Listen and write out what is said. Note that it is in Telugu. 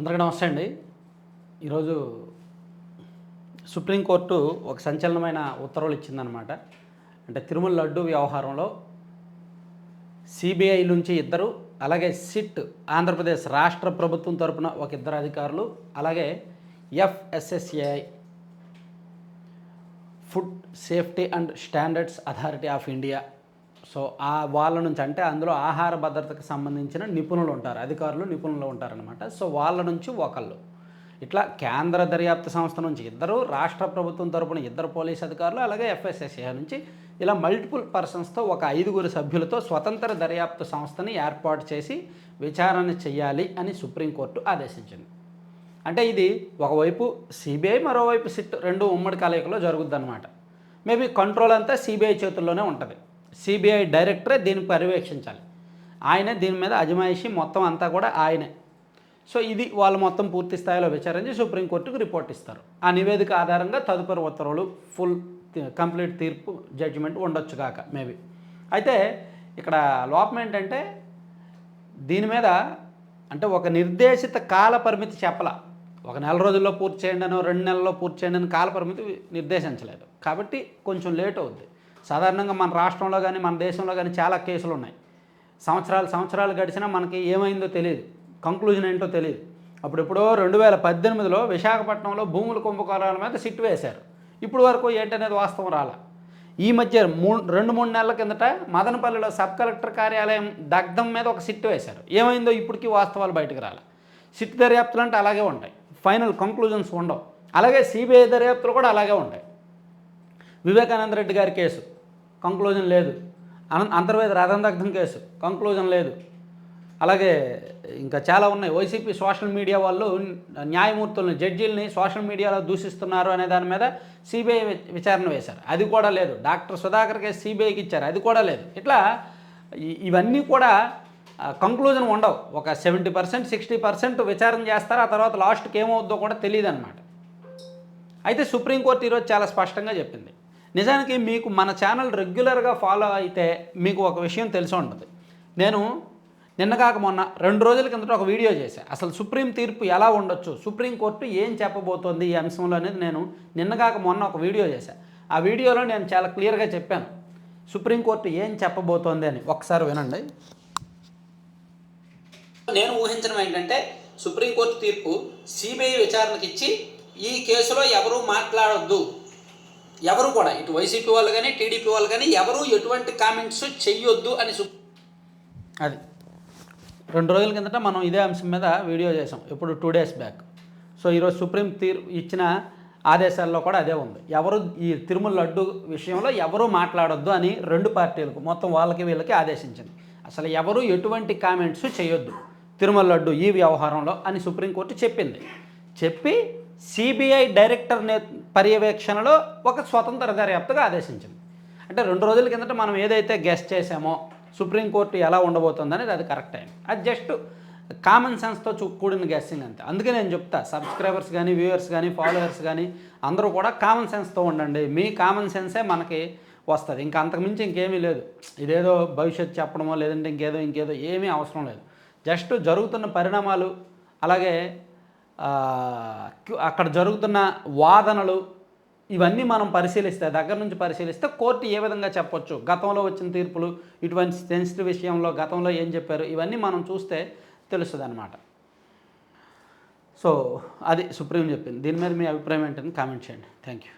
అందరికీ నమస్తే అండి. ఈరోజు సుప్రీంకోర్టు ఒక సంచలనమైన ఉత్తర్వులు ఇచ్చిందనమాట అంటే తిరుమల లడ్డు వ్యవహారంలో సిబిఐ నుంచి ఇద్దరు అలాగే సిట్ ఆంధ్రప్రదేశ్ రాష్ట్ర ప్రభుత్వం తరపున ఒక ఇద్దరు అధికారులు అలాగే FSSAI food safety and standards authority of India so ఆ వాళ్ళ నుంచి అంటే అందులో ఆహార భద్రతకు సంబంధించిన నిపుణులు ఉంటారు అధికారులు నిపుణులు ఉంటారనమాట సో వాళ్ళ నుంచి ఒకళ్ళు. ఇట్లా కేంద్ర దర్యాప్తు సంస్థ నుంచి ఇద్దరు రాష్ట్ర ప్రభుత్వం తరపున ఇద్దరు పోలీస్ అధికారులు అలాగే ఎఫ్ఎస్ఎస్ఏ నుంచి ఇలా మల్టిపుల్ పర్సన్స్తో ఒక ఐదుగురు సభ్యులతో స్వతంత్ర దర్యాప్తు సంస్థని ఏర్పాటు చేసి విచారణ చేయాలి అని సుప్రీంకోర్టు ఆదేశించింది. అంటే ఇది ఒకవైపు సిబిఐ మరోవైపు సిట్ రెండు ఉమ్మడి కలయికలో జరుగుద్ది అనమాట మేబీ కంట్రోల్ అంతా సిబిఐ చేతుల్లోనే ఉంటుంది. సిబిఐ డైరెక్టరే దీన్ని పర్యవేక్షించాలి. ఆయనే దీని మీద అజమాయిషి మొత్తం అంతా కూడా ఆయనే. సో ఇది వాళ్ళు మొత్తం పూర్తి స్థాయిలో విచారించి సుప్రీంకోర్టుకు రిపోర్ట్ ఇస్తారు. ఆ నివేదిక ఆధారంగా తదుపరి ఉత్తర్వులు ఫుల్ కంప్లీట్ తీర్పు జడ్జిమెంట్ ఉండొచ్చు కాక మేబీ. అయితే ఇక్కడ లోపం ఏంటంటే దీని మీద అంటే ఒక నిర్దేశిత కాల పరిమితి చెప్పల. ఒక నెల రోజుల్లో పూర్తి చేయండి అనో రెండు నెలల్లో పూర్తి చేయండి అని కాల పరిమితి నిర్దేశించలేదు. కాబట్టి కొంచెం లేట్ అవుద్ది. సాధారణంగా మన రాష్ట్రంలో కానీ మన దేశంలో కానీ చాలా కేసులు ఉన్నాయి. సంవత్సరాలు సంవత్సరాలు గడిచినా మనకి ఏమైందో తెలియదు. కంక్లూజన్ ఏంటో తెలియదు. అప్పుడు ఎప్పుడో రెండు వేల పద్దెనిమిదిలో విశాఖపట్నంలో భూముల కుంభకోణాల మీద సిట్ వేశారు. ఇప్పుడు వరకు ఏంటనేది వాస్తవం రాలా. ఈ మధ్య మూ రెండు మూడు నెలల కిందట మదనపల్లిలో సబ్ కలెక్టర్ కార్యాలయం దగ్ధం మీద ఒక సిట్ వేశారు. ఏమైందో ఇప్పటికీ వాస్తవాలు బయటకు రాలే. సిట్ దర్యాప్తులు అంటే అలాగే ఉంటాయి. ఫైనల్ కంక్లూజన్స్ ఉండవు. అలాగే సిబిఐ దర్యాప్తులు కూడా అలాగే ఉంటాయి. వివేకానంద రెడ్డి గారి కేసు. కంక్లూజన్ లేదు. అన అంతర్వేద రథం కేసు. కంక్లూజన్ లేదు. అలాగే ఇంకా చాలా ఉన్నాయి. వైసీపీ సోషల్ మీడియా వాళ్ళు న్యాయమూర్తులను జడ్జీలని సోషల్ మీడియాలో దూషిస్తున్నారు అనే దాని మీద సిబిఐ విచారణ వేశారు. అది కూడా లేదు. డాక్టర్ సుధాకర్ కేసు సిబిఐకి ఇచ్చారు. అది కూడా లేదు. ఇట్లా ఇవన్నీ కూడా కంక్లూజన్ ఉండవు. ఒక సెవెంటీ పర్సెంట్ సిక్స్టీ పర్సెంట్ విచారణ చేస్తారు. ఆ తర్వాత లాస్ట్కి ఏమవుద్దో కూడా తెలియదు అనమాట అయితే సుప్రీంకోర్టు ఈరోజు చాలా స్పష్టంగా చెప్పింది. నిజానికి మీకు మన ఛానల్ రెగ్యులర్గా ఫాలో అయితే మీకు ఒక విషయం తెలిసి ఉంటుంది. నేను నిన్న కాక మొన్న రెండు రోజుల కిందట ఒక వీడియో చేశాను అసలు సుప్రీం తీర్పు ఎలా ఉండొచ్చు? సుప్రీంకోర్టు ఏం చెప్పబోతోంది ఈ అంశంలో అనేది నేను నిన్న కాక మొన్న ఒక వీడియో చేశాను ఆ వీడియోలో నేను చాలా క్లియర్గా చెప్పాను. సుప్రీంకోర్టు ఏం చెప్పబోతోంది అని. ఒకసారి వినండి. నేను ఊహించడం ఏంటంటే సుప్రీంకోర్టు తీర్పు సిబిఐ విచారణకి ఇచ్చి ఈ కేసులో ఎవరు మాట్లాడొద్దు. ఎవరు కూడా ఇటు వైసీపీ వాళ్ళు కానీ టీడీపీ వాళ్ళు కానీ ఎవరు ఎటువంటి కామెంట్స్ చెయ్యొద్దు అని అది. రెండు రోజుల కిందట మనం ఇదే అంశం మీద వీడియో చేసాం ఇప్పుడు టూ డేస్ బ్యాక్ సో ఈరోజు సుప్రీం తీర్ ఇచ్చిన ఆదేశాల్లో కూడా అదే ఉంది. ఎవరు ఈ తిరుమల లడ్డు విషయంలో ఎవరు మాట్లాడొద్దు అని రెండు పార్టీలకు మొత్తం వాళ్ళకి వీళ్ళకి ఆదేశించింది. అసలు ఎవరు ఎటువంటి కామెంట్స్ చేయొద్దు తిరుమల లడ్డు ఈ వ్యవహారంలో అని సుప్రీంకోర్టు చెప్పింది. చెప్పి సిబిఐ డైరెక్టర్ నే పర్యవేక్షణలో ఒక స్వతంత్ర దర్యాప్తుగా ఆదేశించింది. అంటే రెండు రోజుల కిందట మనం ఏదైతే గెస్ట్ చేసామో సుప్రీంకోర్టు ఎలా ఉండబోతుంది అనేది అది కరెక్ట్ అయింది అది జస్ట్ కామన్ సెన్స్తో కూడిన గెస్సింగ్ అంతే. అందుకే నేను చెప్తా సబ్స్క్రైబర్స్ కానీ వ్యూవర్స్ కానీ ఫాలోవర్స్ కానీ అందరూ కూడా కామన్ సెన్స్తో ఉండండి. మీ కామన్ సెన్సే మనకి వస్తుంది. ఇంకా అంతకుమించి ఇంకేమీ లేదు. ఇదేదో భవిష్యత్తు చెప్పడమో లేదంటే ఇంకేదో ఇంకేదో ఏమీ అవసరం లేదు. జస్ట్ జరుగుతున్న పరిణామాలు అలాగే అక్కడ జరుగుతున్న వాదనలు ఇవన్నీ మనం పరిశీలిస్తే దగ్గర నుంచి పరిశీలిస్తే కోర్టు ఏ విధంగా చెప్పొచ్చు? గతంలో వచ్చిన తీర్పులు ఇటువంటి సెన్సిటివ్ విషయంలో గతంలో ఏం చెప్పారు? ఇవన్నీ మనం చూస్తే తెలుస్తుంది అనమాట సో అది సుప్రీం చెప్పింది. దీని మీద మీ అభిప్రాయం ఏంటని కామెంట్ చేయండి. Thank you